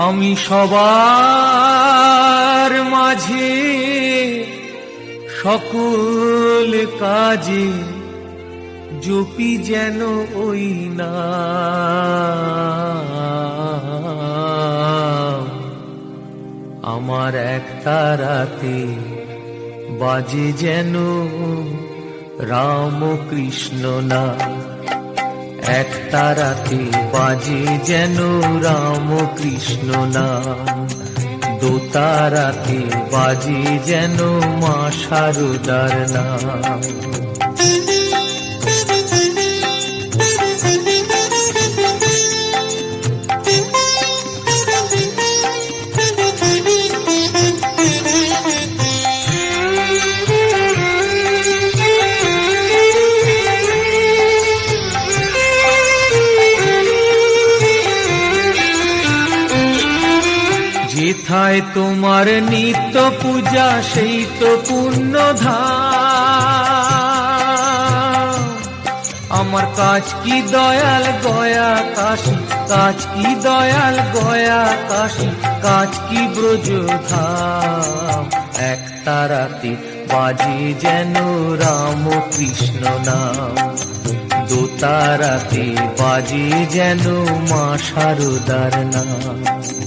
আমি সবার মাঝে সকল কাজে জপি যেন ওই না আমার একটা রাতে বাজে যেন রাম কৃষ্ণ না একটা রাতে বাজে যেন রাম কৃষ্ণ নাম। দোতারাতে বাজে যেন মা শারদার নাম। যেথায় তোমার নিত্য পূজা, সেই তো ধাম আমার কাজ কি দয়াল গয়া কাশি, কাজ কি দয়াল গয়া কাশি, কাজ কি ব্রজ ধাম এক তারাতে বাজে যেন রাম কৃষ্ণ নাম। দোতারাতে বাজে যেন মা শারদার নাম।